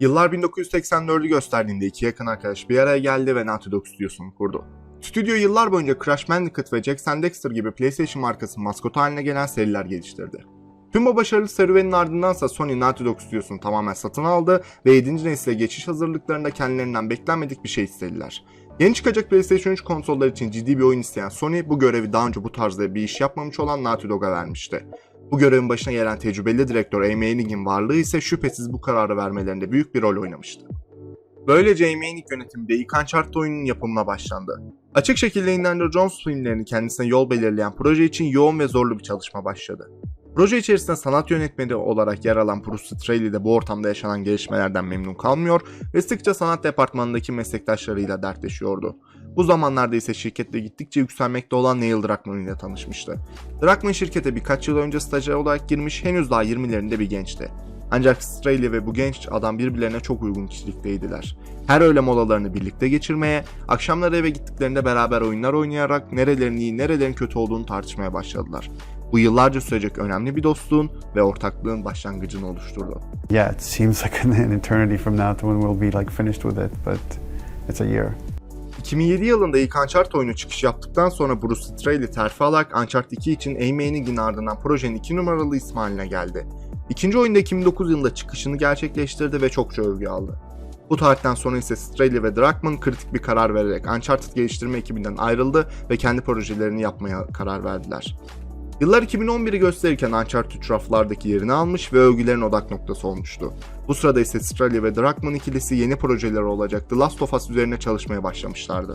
Yıllar 1984'ü gösterdiğinde iki yakın arkadaş bir araya geldi ve Naughty Dog stüdyosunu kurdu. Stüdyo yıllar boyunca Crash Bandicoot ve Jack and Dexter gibi PlayStation markasının maskotu haline gelen seriler geliştirdi. Tüm bu başarılı serüvenin ardındansa Sony Naughty Dog stüdyosunu tamamen satın aldı ve 7. nesile geçiş hazırlıklarında kendilerinden beklenmedik bir şey istediler. Yeni çıkacak PlayStation 3 konsolları için ciddi bir oyun isteyen Sony bu görevi daha önce bu tarzda bir iş yapmamış olan Naughty Dog'a vermişti. Bu görevin başına gelen tecrübeli direktör Amy Hennig'in varlığı ise şüphesiz bu kararı vermelerinde büyük bir rol oynamıştı. Böylece Amy Hennig yönetiminde ilk Uncharted oyunun yapımına başlandı. Açık şekilde Indiana Jones filmlerini kendisine yol belirleyen proje için yoğun ve zorlu bir çalışma başladı. Proje içerisinde sanat yönetmeni olarak yer alan Bruce Straley de bu ortamda yaşanan gelişmelerden memnun kalmıyor ve sıkça sanat departmanındaki meslektaşlarıyla dertleşiyordu. Bu zamanlarda ise şirkette gittikçe yükselmekte olan Neil Druckmann ile tanışmıştı. Druckmann şirkete birkaç yıl önce stajyer olarak girmiş henüz daha 20'lerinde bir gençti. Ancak Straley ve bu genç adam birbirlerine çok uygun kişilikteydiler. Her öğle molalarını birlikte geçirmeye, akşamları eve gittiklerinde beraber oyunlar oynayarak nerelerin iyi nerelerin kötü olduğunu tartışmaya başladılar. Bu yıllarca sürecek önemli bir dostluğun ve ortaklığın başlangıcını oluşturdu. Yeah, it seems like an, eternity from now to when we'll be like finished with it, but it's a year. 2007 yılında ilk Uncharted oyunu çıkış yaptıktan sonra Bruce Straley terfi alarak Uncharted 2 için Amy Hennig'in ardından projenin 2 numaralı ismi geldi. İkinci oyunda 2009 yılında çıkışını gerçekleştirdi ve çokça övgü aldı. Bu tarihten sonra ise Straley ve Druckmann kritik bir karar vererek Uncharted geliştirme ekibinden ayrıldı ve kendi projelerini yapmaya karar verdiler. Yıllar 2011'i gösterirken Uncharted 3 raflardaki yerini almış ve övgülerin odak noktası olmuştu. Bu sırada ise Straley ve Druckmann ikilisi yeni projeleri olacak The Last of Us üzerine çalışmaya başlamışlardı.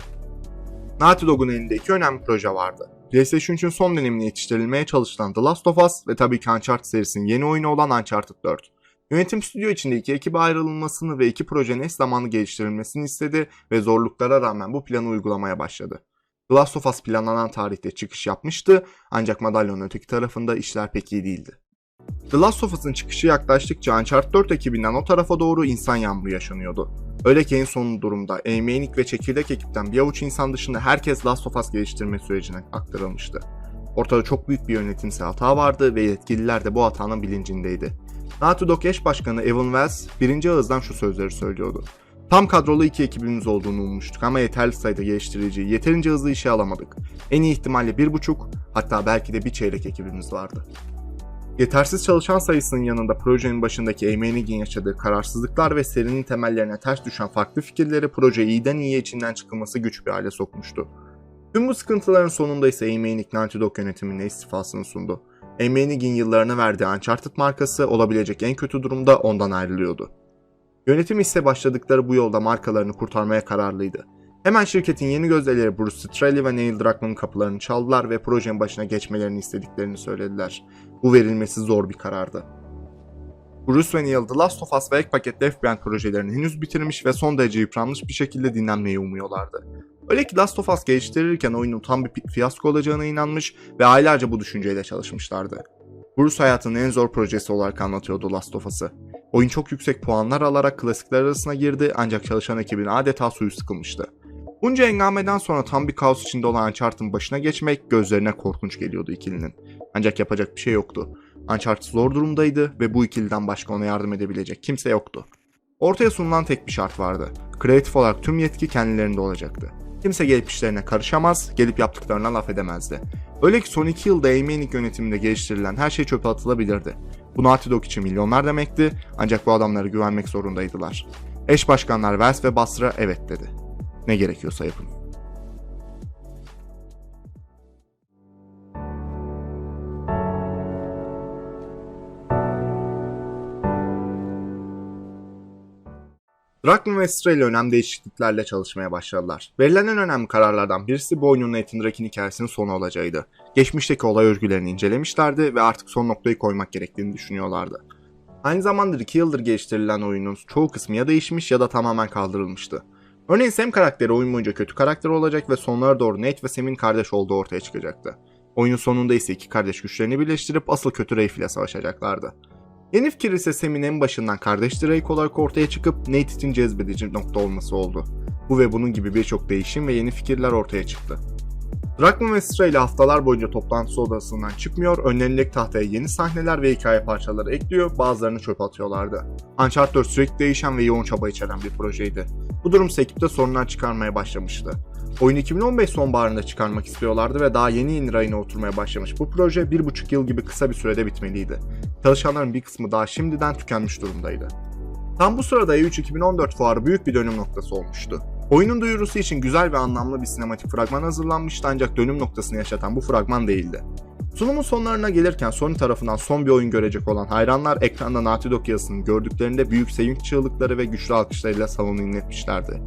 Naughty Dog'un elinde iki önemli proje vardı. PlayStation 3'ün son dönemine yetiştirilmeye çalışılan The Last of Us ve tabii ki Uncharted serisinin yeni oyunu olan Uncharted 4. Yönetim stüdyo içinde iki ekibe ayrılmasını ve iki projenin eş zamanlı geliştirilmesini istedi ve zorluklara rağmen bu planı uygulamaya başladı. Last of Us planlanan tarihte çıkış yapmıştı ancak madalyonun öteki tarafında işler pek iyi değildi. The Last of Us'ın çıkışı yaklaştıkça Uncharted 4 ekibinden o tarafa doğru insan yağmuru yaşanıyordu. Öyle ki en son durumda Amy ve çekirdek ekipten bir avuç insan dışında herkes Last of Us geliştirme sürecine aktarılmıştı. Ortada çok büyük bir yönetimsel hata vardı ve yetkililer de bu hatanın bilincindeydi. Naughty Dog eş başkanı Evan Wells birinci ağızdan şu sözleri söylüyordu. Tam kadrolu iki ekibimiz olduğunu ummuştuk ama yeterli sayıda geliştiriciyi yeterince hızlı işe alamadık. En iyi ihtimalle bir buçuk hatta belki de bir çeyrek ekibimiz vardı. Yetersiz çalışan sayısının yanında projenin başındaki Amy Hennig'in yaşadığı kararsızlıklar ve serinin temellerine ters düşen farklı fikirleri projeyi iyiden iyiye içinden çıkılması güç bir hale sokmuştu. Tüm bu sıkıntıların sonunda ise Naughty Dog yönetimine istifasını sundu. Amy Hennig'in yıllarını verdiği Uncharted markası olabilecek en kötü durumda ondan ayrılıyordu. Yönetim ise başladıkları bu yolda markalarını kurtarmaya kararlıydı. Hemen şirketin yeni gözdeleri Bruce Straley ve Neil Druckmann'ın kapılarını çaldılar ve projenin başına geçmelerini istediklerini söylediler. Bu verilmesi zor bir karardı. Bruce ve Neil The Last of Us ve ek paket Left Behind projelerini henüz bitirmiş ve son derece yıpranmış bir şekilde dinlenmeyi umuyorlardı. Öyle ki Last of Us geliştirirken oyunun tam bir fiyasko olacağına inanmış ve aylarca bu düşünceyle çalışmışlardı. Bruce hayatının en zor projesi olarak anlatıyordu Last of Us'ı. Oyun çok yüksek puanlar alarak klasikler arasına girdi ancak çalışan ekibin adeta suyu sıkılmıştı. Bunca engameden sonra tam bir kaos içinde olan Uncharted'ın başına geçmek gözlerine korkunç geliyordu ikilinin. Ancak yapacak bir şey yoktu. Uncharted zor durumdaydı ve bu ikiliden başka ona yardım edebilecek kimse yoktu. Ortaya sunulan tek bir şart vardı. Kreatif olarak tüm yetki kendilerinde olacaktı. Kimse gelip işlerine karışamaz, gelip yaptıklarına laf edemezdi. Öyle ki son iki yılda Amy yönetiminde geliştirilen her şey çöpe atılabilirdi. Bu Naughty Dog için milyonlar demekti ancak bu adamlara güvenmek zorundaydılar. Eş başkanlar Wells ve Basra evet dedi. Ne gerekiyorsa yapın. Druckmann ve Streley önemli değişikliklerle çalışmaya başladılar. Verilen en önemli kararlardan birisi bu oyunun Nathan Drake'in hikayesinin sonu olacağıydı. Geçmişteki olay örgülerini incelemişlerdi ve artık son noktayı koymak gerektiğini düşünüyorlardı. Aynı zamanda 2 yıldır geliştirilen oyunun çoğu kısmı ya değişmiş ya da tamamen kaldırılmıştı. Örneğin Sam karakteri oyun boyunca kötü karakter olacak ve sonlara doğru Nate ve Sam'in kardeş olduğu ortaya çıkacaktı. Oyunun sonunda ise iki kardeş güçlerini birleştirip asıl kötü Rafe ile savaşacaklardı. Yeni fikir ise Sam'in en başından kardeş Drake olarak ortaya çıkıp Nate cezbedici nokta olması oldu. Bu ve bunun gibi birçok değişim ve yeni fikirler ortaya çıktı. Druckmann ve Stray haftalar boyunca toplantısı odasından çıkmıyor, önlerindeki tahtaya yeni sahneler ve hikaye parçaları ekliyor, bazılarını çöpe atıyorlardı. Uncharted 4 sürekli değişen ve yoğun çaba içeren bir projeydi. Bu durum ekipte sorunlar çıkarmaya başlamıştı. Oyunu 2015 sonbaharında çıkarmak istiyorlardı ve daha yeni yeni rayına oturmaya başlamış bu proje 1,5 yıl gibi kısa bir sürede bitmeliydi. Çalışanların bir kısmı daha şimdiden tükenmiş durumdaydı. Tam bu sırada E3 2014 fuarı büyük bir dönüm noktası olmuştu. Oyunun duyurusu için güzel ve anlamlı bir sinematik fragman hazırlanmıştı ancak dönüm noktasını yaşatan bu fragman değildi. Sunumun sonlarına gelirken Sony tarafından son bir oyun görecek olan hayranlar ekranda Naughty Dog yazısını gördüklerinde büyük sevinç çığlıkları ve güçlü alkışlarıyla salonu inletmişlerdi.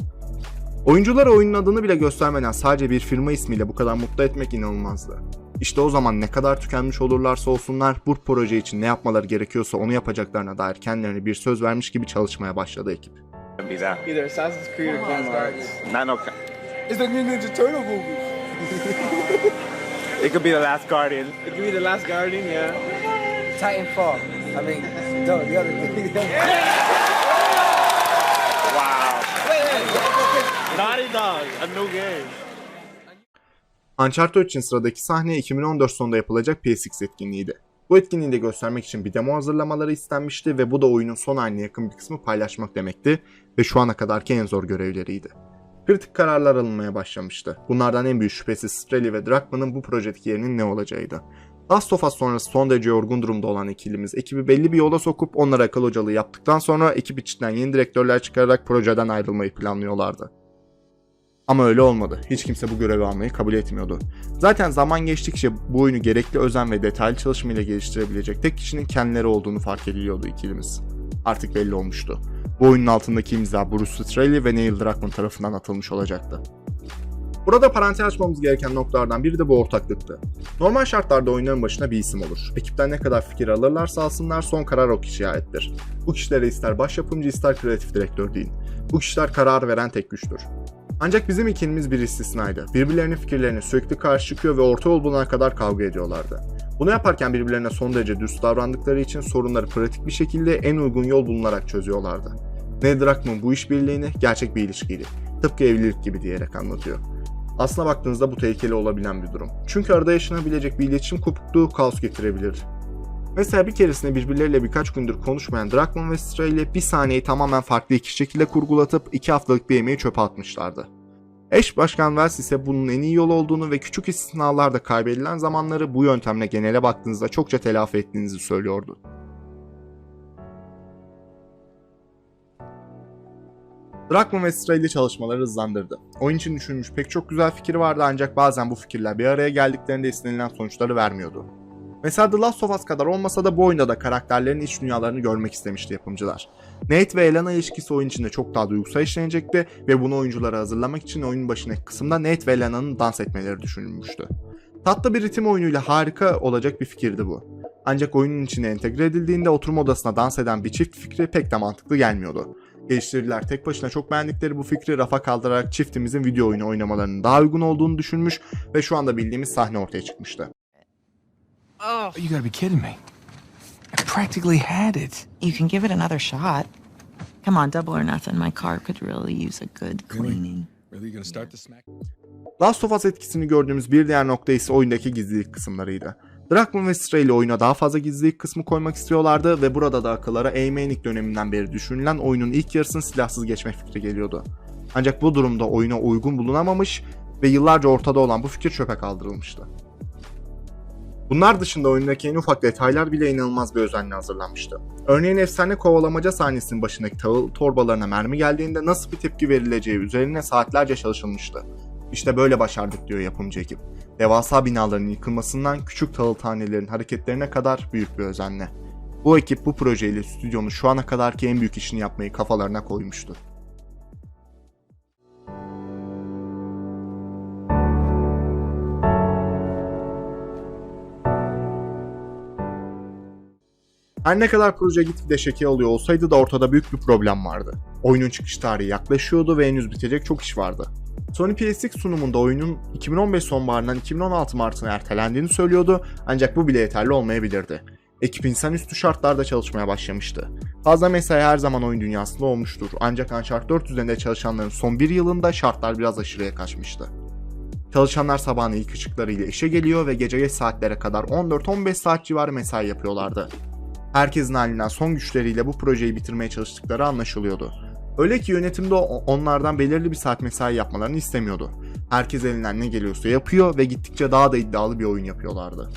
Oyunculara oyunun adını bile göstermeden sadece bir firma ismiyle bu kadar mutlu etmek inanılmazdı. İşte o zaman ne kadar tükenmiş olurlarsa olsunlar bu proje için ne yapmaları gerekiyorsa onu yapacaklarına dair kendilerine bir söz vermiş gibi çalışmaya başladı ekip. Either Assassin's Creed or Kingdom Hearts. Not no. It's the new Ninja Turtle movie. It could be the last Guardian. It could be The Last Guardian, yeah. Titanfall. I mean, no, the other thing. Wow. Naughty Dog, a new game. Uncharted için sıradaki sahne 2014 sonunda yapılacak PSX etkinliğiydi. Bu etkinliği de göstermek için bir demo hazırlamaları istenmişti ve bu da oyunun son haline yakın bir kısmı paylaşmak demekti ve şu ana kadarki en zor görevleriydi. Kritik kararlar alınmaya başlamıştı. Bunlardan en büyük şüphesi Strelly ve Druckmann'ın bu projedeki yerinin ne olacağıydı. Last of Us sonrası son derece yorgun durumda olan ikilimiz ekibi belli bir yola sokup onlara akıl hocalığı yaptıktan sonra ekip içinden yeni direktörler çıkararak projeden ayrılmayı planlıyorlardı. Ama öyle olmadı. Hiç kimse bu görevi almayı kabul etmiyordu. Zaten zaman geçtikçe bu oyunu gerekli özen ve detaylı çalışmayla geliştirebilecek tek kişinin kendileri olduğunu fark ediliyordu ikilimiz. Artık belli olmuştu. Bu oyunun altındaki imza Bruce Straley ve Neil Druckmann tarafından atılmış olacaktı. Burada parantez açmamız gereken noktalardan biri de bu ortaklıktı. Normal şartlarda oyunların başına bir isim olur. Ekipten ne kadar fikir alırlarsa alsınlar son karar o kişiye aittir. Bu kişilere ister baş yapımcı ister kreatif direktör deyin. Bu kişiler karar veren tek güçtür. Ancak bizim ikilimiz bir istisnaydı. Birbirlerinin fikirlerine sürekli karşı çıkıyor ve orta yol bulana kadar kavga ediyorlardı. Bunu yaparken birbirlerine son derece dürüst davrandıkları için sorunları pratik bir şekilde en uygun yol bulunarak çözüyorlardı. Ned Druckmann bu işbirliğini gerçek bir ilişkiydi. Tıpkı evlilik gibi diyerek anlatıyor. Aslına baktığınızda bu tehlikeli olabilen bir durum. Çünkü arada yaşanabilecek bir iletişim kopukluğu kaos getirebilir. Mesela bir keresinde birbirleriyle birkaç gündür konuşmayan Druckmann ve Straley bir sahneyi tamamen farklı iki şekilde kurgulatıp iki haftalık bir yemeği çöpe atmışlardı. Eş Başkan Wells ise bunun en iyi yol olduğunu ve küçük istisnalarda kaybedilen zamanları bu yöntemle genele baktığınızda çokça telafi ettiğinizi söylüyordu. Druckmann ve Straley çalışmaları hızlandırdı. Oyun için düşünülmüş pek çok güzel fikir vardı ancak bazen bu fikirler bir araya geldiklerinde istenilen sonuçları vermiyordu. Mesela The Last of Us kadar olmasa da bu oyunda da karakterlerin iç dünyalarını görmek istemişti yapımcılar. Nate ve Elena ilişkisi oyun içinde çok daha duygusal işlenecekti ve bunu oyunculara hazırlamak için oyunun başındaki kısımda Nate ve Elena'nın dans etmeleri düşünülmüştü. Tatlı bir ritim oyunuyla harika olacak bir fikirdi bu. Ancak oyunun içine entegre edildiğinde oturma odasına dans eden bir çift fikri pek de mantıklı gelmiyordu. Geliştiriciler tek başına çok beğendikleri bu fikri rafa kaldırarak çiftimizin video oyunu oynamalarının daha uygun olduğunu düşünmüş ve şu anda bildiğimiz sahne ortaya çıkmıştı. Oh. You gotta be kidding me. I practically had it. You can give it another shot. Come on, double or nothing. My car could really use a good cleaning. Really, gonna start the smack? Last of Us etkisini gördüğümüz bir diğer nokta ise oyundaki gizlilik kısımlarıydı. Druckmann ve Straley oyuna daha fazla gizlilik kısmı koymak istiyorlardı ve burada da akıllara A-Manic döneminden beri düşünülen oyunun ilk yarısını silahsız geçme fikri geliyordu. Ancak bu durumda oyuna uygun bulunamamış ve yıllarca ortada olan bu fikir çöpe kaldırılmıştı. Bunlar dışında oyundaki en ufak detaylar bile inanılmaz bir özenle hazırlanmıştı. Örneğin efsane kovalamaca sahnesinin başındaki tahıl torbalarına mermi geldiğinde nasıl bir tepki verileceği üzerine saatlerce çalışılmıştı. İşte böyle başardık diyor yapımcı ekip. Devasa binaların yıkılmasından küçük tahıl tanelerin hareketlerine kadar büyük bir özenle. Bu ekip bu projeyle stüdyonun şu ana kadarki en büyük işini yapmayı kafalarına koymuştu. Her ne kadar proje gitgide şekil alıyor olsaydı da ortada büyük bir problem vardı. Oyunun çıkış tarihi yaklaşıyordu ve henüz bitecek çok iş vardı. Sony PSX sunumunda oyunun 2015 sonbaharından 2016 Mart'ına ertelendiğini söylüyordu ancak bu bile yeterli olmayabilirdi. Ekip insanüstü şartlarda çalışmaya başlamıştı. Fazla mesai her zaman oyun dünyasında olmuştur ancak Uncharted 4 üzerinde çalışanların son bir yılında şartlar biraz aşırıya kaçmıştı. Çalışanlar sabahın ilk ışıklarıyla işe geliyor ve gece geç saatlere kadar 14-15 saat civarı mesai yapıyorlardı. Herkesin halinden son güçleriyle bu projeyi bitirmeye çalıştıkları anlaşılıyordu. Öyle ki yönetim de o- onlardan belirli bir saat mesai yapmalarını istemiyordu. Herkes elinden ne geliyorsa yapıyor ve gittikçe daha da iddialı bir oyun yapıyorlardı.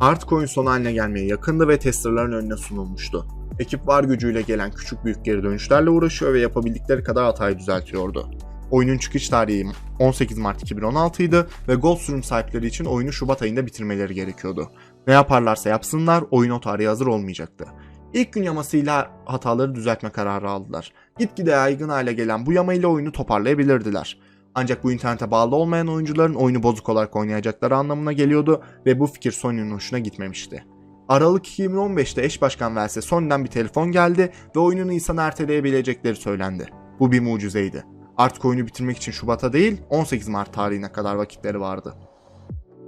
Artık oyun son haline gelmeye yakındı ve testerların önüne sunulmuştu. Ekip var gücüyle gelen küçük büyük geri dönüşlerle uğraşıyor ve yapabildikleri kadar hatayı düzeltiyordu. Oyunun çıkış tarihi 18 Mart 2016 idi ve Gold sürüm sahipleri için oyunu Şubat ayında bitirmeleri gerekiyordu. Ne yaparlarsa yapsınlar oyun o tarihe hazır olmayacaktı. İlk gün yamasıyla hataları düzeltme kararı aldılar. Gitgide yaygın hale gelen bu yamayla oyunu toparlayabilirdiler. Ancak bu internete bağlı olmayan oyuncuların oyunu bozuk olarak oynayacakları anlamına geliyordu ve bu fikir Sony'nin hoşuna gitmemişti. Aralık 2015'te eş başkan Velse Sony'den bir telefon geldi ve oyunu Nisan'a erteleyebilecekleri söylendi. Bu bir mucizeydi. Artık oyunu bitirmek için Şubat'a değil 18 Mart tarihine kadar vakitleri vardı.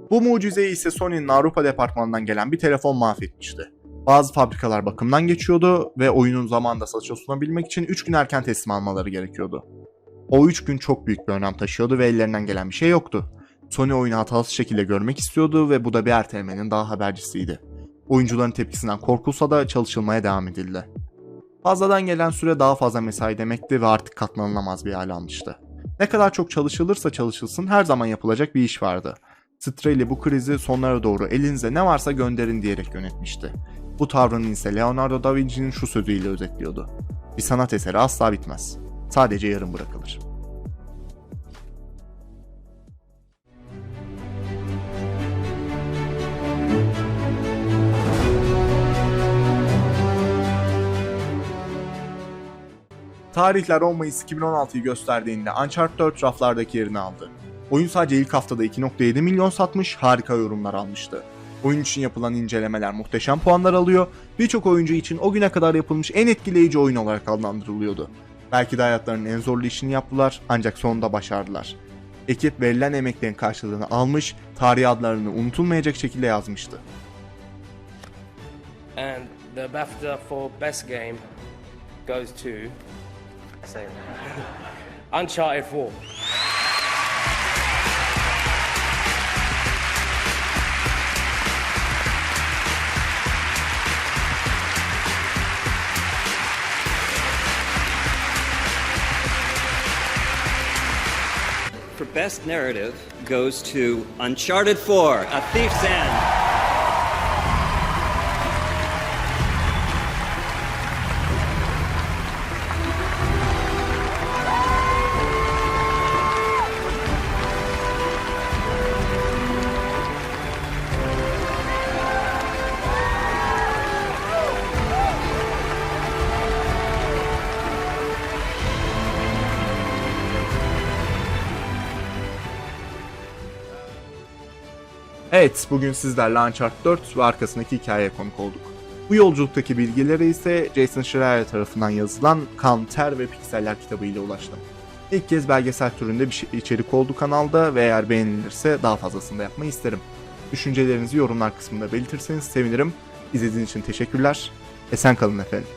Bu mucizeyi ise Sony'nin Avrupa departmanından gelen bir telefon mahvetmişti. Bazı fabrikalar bakımdan geçiyordu ve oyunun zamanında satışa sunabilmek için 3 gün erken teslim almaları gerekiyordu. O 3 gün çok büyük bir önem taşıyordu ve ellerinden gelen bir şey yoktu. Sony oyunu hatasız şekilde görmek istiyordu ve bu da bir ertelemenin daha habercisiydi. Oyuncuların tepkisinden korkulsa da çalışılmaya devam edildi. Fazladan gelen süre daha fazla mesai demekti ve artık katlanılamaz bir hale almıştı. Ne kadar çok çalışılırsa çalışılsın her zaman yapılacak bir iş vardı. Strelli bu krizi sonlara doğru elinize ne varsa gönderin diyerek yönetmişti. Bu tavrını ise Leonardo da Vinci'nin şu sözüyle özetliyordu. Bir sanat eseri asla bitmez. Sadece yarım bırakılır. Tarihler 10 Mayıs 2016'yı gösterdiğinde Uncharted 4 raflardaki yerini aldı. Oyun sadece ilk haftada 2.7 milyon satmış, harika yorumlar almıştı. Oyun için yapılan incelemeler muhteşem puanlar alıyor, birçok oyuncu için o güne kadar yapılmış en etkileyici oyun olarak adlandırılıyordu. Belki de hayatlarının en zorlu işini yaptılar ancak sonunda başardılar. Ekip verilen emeklerin karşılığını almış, tarih adlarını unutulmayacak şekilde yazmıştı. And the BAFTA for Best Game goes to Uncharted 4. For Best Narrative goes to Uncharted 4, A Thief's End. Evet, bugün sizlerle Uncharted 4 ve arkasındaki hikayeye konuk olduk. Bu yolculuktaki bilgilere ise Jason Schreier tarafından yazılan Kan, Ter ve Pikseller kitabı ile ulaştım. İlk kez belgesel türünde bir şey, içerik oldu kanalda ve eğer beğenilirse daha fazlasını da yapmayı isterim. Düşüncelerinizi yorumlar kısmında belirtirseniz sevinirim. İzlediğiniz için teşekkürler. Esen kalın efendim.